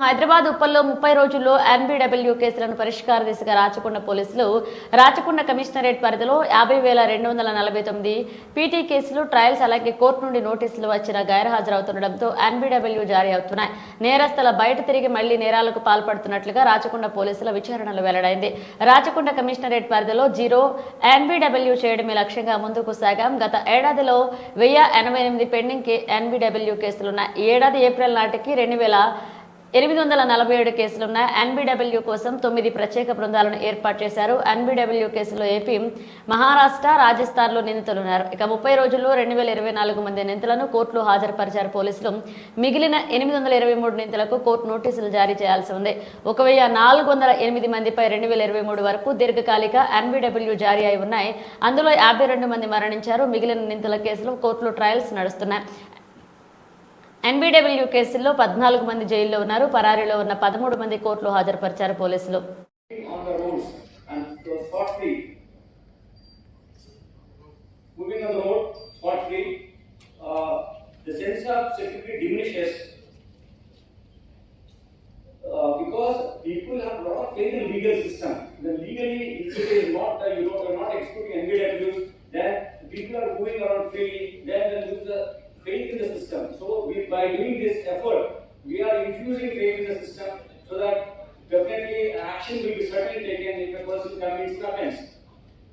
హైదరాబాద్ ఉప్పల్లో ముప్పై రోజుల్లో ఎన్బిడబ్ల్యూ కేసులను పరిష్కార దిశగా రాచకొండ పోలీసులు రాచకొండ కమిషనరేట్ పరిధిలో యాభై వేల రెండు వందల నలభై తొమ్మిది పీటీ కేసులు ట్రయల్స్ అలాగే కోర్టు నుండి నోటీసులు వచ్చిన గైర్హాజరవుతుండటంతో ఎన్బిడబ్ల్యూ జారీ అవుతున్నాయి. నేరస్తుల బయట తిరిగి మళ్ళీ నేరాలకు పాల్పడుతున్నట్లుగా రాచకొండ పోలీసుల విచారణలు వెల్లడైంది. రాచకొండ కమిషనరేట్ పరిధిలో జీరో ఎన్బిడబ్ల్యూ చేయడమే లక్ష్యంగా ముందుకు సాగాం. గత ఏడాదిలో వెయ్యి ఎనభై ఎనిమిది పెండింగ్ ఎన్బిడబ్ల్యూ కేసులున్నాయి. ఈ ఏడాది ఏప్రిల్ నాటికి రెండు వేల ఎనిమిది వందల నలభై ఏడు కేసులున్న ఎన్బిడబ్ల్యూ కోసం తొమ్మిది ప్రత్యేక బృందాలను ఏర్పాటు చేశారు. ఎన్బిడబ్ల్యూ కేసులో ఏపీ మహారాష్ట్ర రాజస్థాన్లో నిందితులున్నారు. ఇక ముప్పై రోజుల్లో రెండు వేల ఇరవై నాలుగు మంది నిందితులను కోర్టులో హాజరుపరిచారు పోలీసులు. మిగిలిన ఎనిమిది వందల ఇరవై మూడు నిందితులకు కోర్టు నోటీసులు జారీ చేయాల్సి ఉంది. ఒక వెయ్యి నాలుగు వందల ఎనిమిది మందిపై రెండు వేల ఇరవై మూడు వరకు దీర్ఘకాలిక ఎన్బిడబ్ల్యూ జారీ అయి ఉన్నాయి. అందులో యాభై రెండు మంది మరణించారు. మిగిలిన నిందితుల కేసులు కోర్టులో ట్రయల్స్ నడుస్తున్నాయి. ఎన్బిడబ్ల్యూ కేసుల్లో పద్నాలుగు మంది జైల్లో ఉన్నారు. పరారీలో ఉన్న పదమూడు మంది కోర్టులో హాజరుపరిచారు పోలీసులు.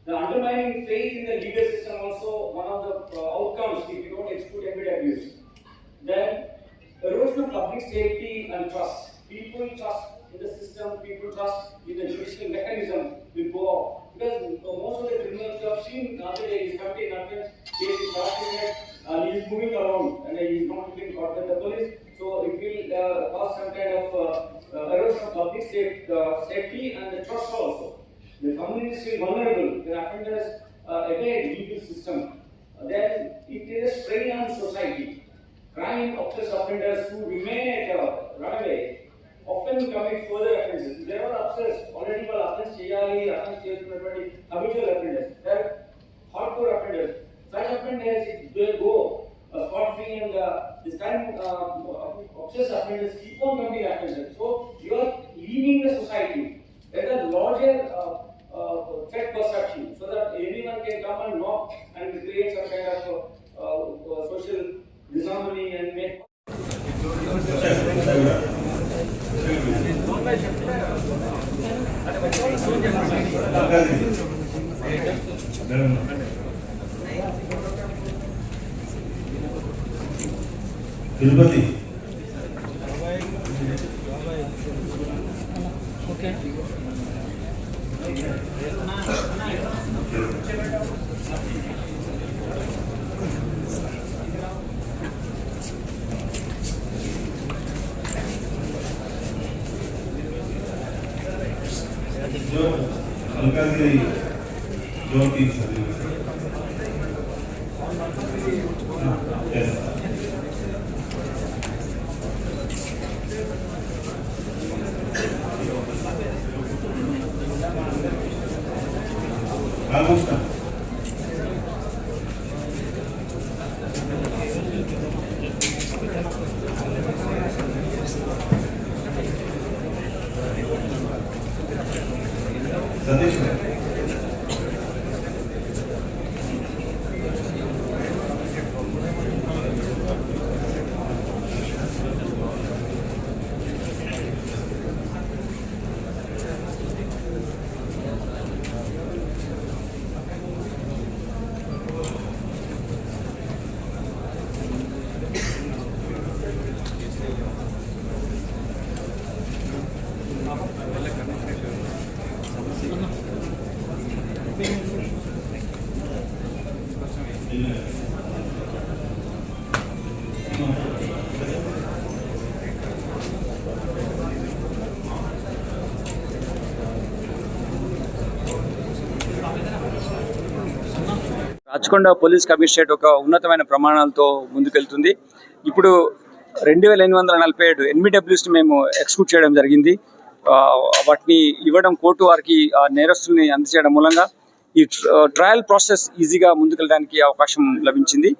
The undermining faith in the legal system also one of the uh, outcomes if you don't exclude abuse Then erosion of public safety and trust. People trust in the system, people trust in the judicial mechanism will go off. still vulnerable, offenders are affected uh, again legal system, uh, then it is a strain on society. Crime obsessed offenders who remain at a runaway often commit further offences. They are obsessed, already well offense cheyali, offense cheyali, habitual offenders. They are hardcore offenders. Such offenders, will go uh, scot-free and uh, this time uh, obsessed offenders keep on committing offences. So you are leaving the society. There is a larger uh, Tirupati जो మల్కాజ్గిరి జ్యోతి service Yes. Exatamente. Rachakonda police commissionerate ఒక ఉన్నతమైన ప్రమాణాలతో ముందుకెళ్తుంది. ఇప్పుడు రెండు వేల ఎనిమిది వందల నలభై ఏడు ఎన్బిడబ్ల్యూస్ని మేము ఎక్స్క్యూట్ చేయడం జరిగింది. వాటిని ఇవ్వడం కోర్టు వారికి ఆ నేరస్తుల్ని అందజేయడం మూలంగా ఈ ట్రయల్ ప్రాసెస్ ఈజీగా ముందుకెళ్ళడానికి అవకాశం లభించింది.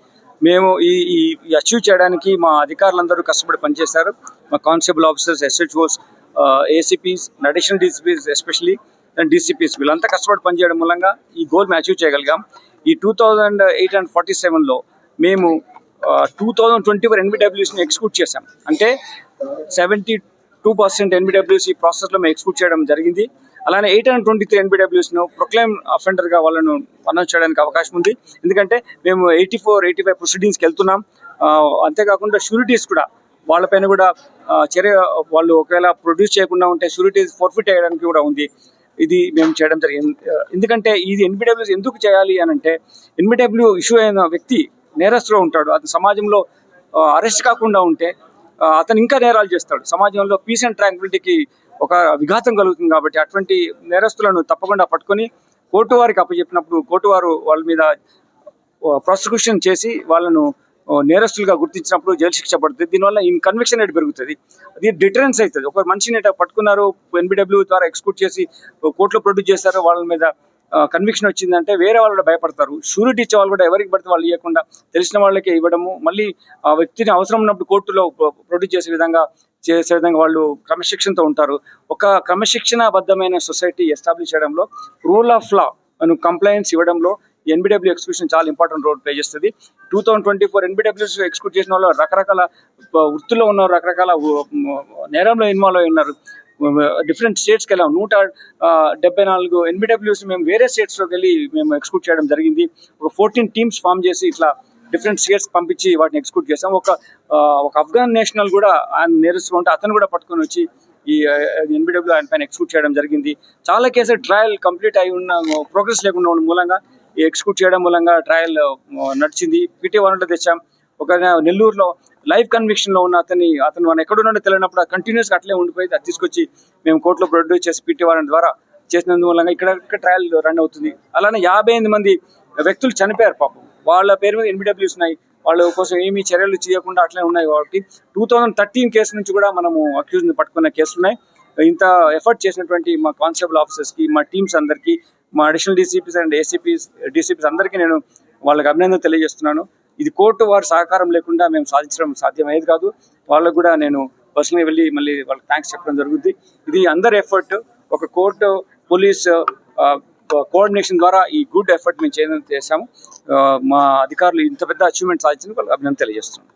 మేము ఈ ఈ అచీవ్ చేయడానికి మా అధికారులందరూ కష్టపడి పనిచేశారు. మా constable officers SHOs ACPs additional DCPs especially and DCPs వీళ్ళంతా కష్టపడి పనిచేయడం మూలంగా ఈ గోల్ మేము అచీవ్ చేయగలిగాం. ఈ two thousand eight and forty సెవెన్లో మేము టూ థౌజండ్ ట్వంటీ ఫోర్ ఎన్బిడబ్ల్యూస్ని ఎక్స్క్యూట్ చేశాం. అంటే సెవెంటీ టూ పర్సెంట్ ఎన్బిడబ్ల్యూస్ ఈ ప్రాసెస్లో మేము ఎక్స్క్యూట్ చేయడం జరిగింది. అలానే ఎయిట్ హండ్రెడ్ ట్వంటీ త్రీ ఎన్బిడబ్ల్యూస్ను ప్రొక్లైమ్ అఫెండర్గా వాళ్ళను అనౌన్స్ చేయడానికి అవకాశం ఉంది. ఎందుకంటే మేము ఎయిటీ ఫోర్ ఎయిటీ ఫైవ్ ప్రొసీడింగ్స్కి వెళ్తున్నాం అంతేకాకుండా షూరిటీస్ కూడా వాళ్ళపైన కూడా చర్య వాళ్ళు ఒకవేళ ప్రొడ్యూస్ చేయకుండా ఉంటే షూరిటీస్ ఫోర్ఫిట్ చేయడానికి కూడా ఉంది. ఇది మేము చేయడం జరిగింది. ఎందుకంటే ఇది ఎన్బిడబ్ల్యూస్ ఎందుకు చేయాలి అని అంటే ఎన్బిడబ్ల్యూ ఇష్యూ అయిన వ్యక్తి నేరస్తులో ఉంటాడు. అతను సమాజంలో అరెస్ట్ కాకుండా ఉంటే అతను ఇంకా నేరాలు చేస్తాడు. సమాజంలో పీస్ అండ్ ట్రాంక్విలిటీకి ఒక విఘాతం కలుగుతుంది కాబట్టి అటువంటి నేరస్తులను తప్పకుండా పట్టుకొని కోర్టు వారికి అప్పచెప్పినప్పుడు కోర్టు వారు వాళ్ళ మీద ప్రాసిక్యూషన్ చేసి వాళ్ళను నేరస్తులుగా గుర్తించినప్పుడు జైలు శిక్ష పడుతుంది. దీనివల్ల ఇన్ కన్విక్షన్ రేట్ పెరుగుతుంది. అది డిటరెన్స్ అవుతుంది. ఒక మనిషిని పట్టుకున్నారు ఎన్బిడబ్ల్యూ ద్వారా ఎక్స్క్యూట్ చేసి కోర్టులో ప్రొడ్యూస్ చేస్తారు వాళ్ళ మీద కన్విక్షన్ వచ్చిందంటే వేరే వాళ్ళు కూడా భయపడతారు. షూరిటీ ఇచ్చే వాళ్ళు కూడా ఎవరికి పడితే వాళ్ళు ఇవ్వకుండా తెలిసిన వాళ్ళకే ఇవ్వడము మళ్ళీ ఆ వ్యక్తిని అవసరం ఉన్నప్పుడు కోర్టులో ప్రొడ్యూస్ చేసే విధంగా చేసే విధంగా వాళ్ళు క్రమశిక్షణతో ఉంటారు. ఒక క్రమశిక్షణబద్ధమైన సొసైటీ ఎస్టాబ్లిష్ చేయడంలో రూల్ ఆఫ్ లా అను కంప్లైంట్స్ ఇవ్వడంలో ఎన్బిడబ్ల్యూ ఎక్స్క్యూషన్ చాలా ఇంపార్టెంట్ రోల్ ప్లే చేస్తుంది. Two thousand twenty four NBWs execute చేసిన వాళ్ళు రకరకాల వృత్తిలో ఉన్నారు రకరకాల నేరంలో ఇన్వాల్వ్ అయి ఉన్నారు. డిఫరెంట్ స్టేట్స్కి uh, వెళ్ళాం. నూట uh, డెబ్బై నాలుగు ఎన్బిడబ్ల్యూస్ మేము వేరే స్టేట్స్లోకి వెళ్ళి మేము ఎక్స్క్యూట్ చేయడం జరిగింది. ఒక ఫోర్టీన్ టీమ్స్ ఫామ్ చేసి ఇట్లా డిఫరెంట్ స్టేట్స్ పంపించి వాటిని ఎక్స్క్యూట్ చేసాం. ఒక uh, ఒక ఆఫ్ఘన్ నేషనల్ కూడా ఆయన నేరుస్తుంటే ఉంటే అతను కూడా పట్టుకొని వచ్చి ఈ ఎన్బిడబ్ల్యూ ఆయన పైన ఎక్స్క్యూట్ చేయడం జరిగింది. చాలా కేసులు ట్రయల్ కంప్లీట్ అయి ఉన్న ప్రోగ్రెస్ లేకుండా ఉండడం మూలంగా ఈ ఎక్స్క్యూట్ చేయడం మూలంగా ట్రయల్ నడిచింది. పిటి వారెంట్ తెచ్చాం. ఒక నెల్లూరులో లైఫ్ కన్విక్షన్లో ఉన్న అతని అతను మనం ఎక్కడున్నాడో తెలియనప్పుడు కంటిన్యూస్గా అట్లే ఉండిపోయి అది తీసుకొచ్చి మేము కోర్టులో ప్రొడ్యూస్ చేసి పిటి వారెంట్ ద్వారా చేసినందు మూలంగా ఇక్కడ ట్రయల్ రన్ అవుతుంది. అలానే యాభై ఎనిమిది మంది వ్యక్తులు చనిపోయారు పాపం. వాళ్ళ పేరు మీద ఎన్బిడబ్ల్యూస్ ఉన్నాయి. వాళ్ళ కోసం ఏమీ చర్యలు చేయకుండా అట్లే ఉన్నాయి కాబట్టి టూ థౌజండ్ థర్టీన్ కేసు నుంచి కూడా మనము అక్యూజ్ పట్టుకున్న కేసులు ఉన్నాయి. ఇంత ఎఫర్ట్ చేసినటువంటి మా కానిస్టేబుల్ ఆఫీసర్స్కి మా టీమ్స్ అందరికీ మా additional DCPs and ACPs DCPs అందరికీ నేను వాళ్ళకి అభినందన తెలియజేస్తున్నాను. ఇది కోర్టు వారి సహకారం లేకుండా మేము సాధించడం సాధ్యమయ్యేది కాదు. వాళ్ళకు కూడా నేను పర్సనల్గా వెళ్ళి మళ్ళీ వాళ్ళకి థ్యాంక్స్ చెప్పడం జరుగుతుంది ఇది అందరి ఎఫర్ట్ ఒక కోర్టు పోలీస్ కోఆర్డినేషన్ ద్వారా ఈ గుడ్ ఎఫర్ట్ మేము చేయడం చేశాము. మా అధికారులు ఇంత పెద్ద అచీవ్మెంట్ సాధించిన వాళ్ళకి అభినందన తెలియజేస్తున్నాం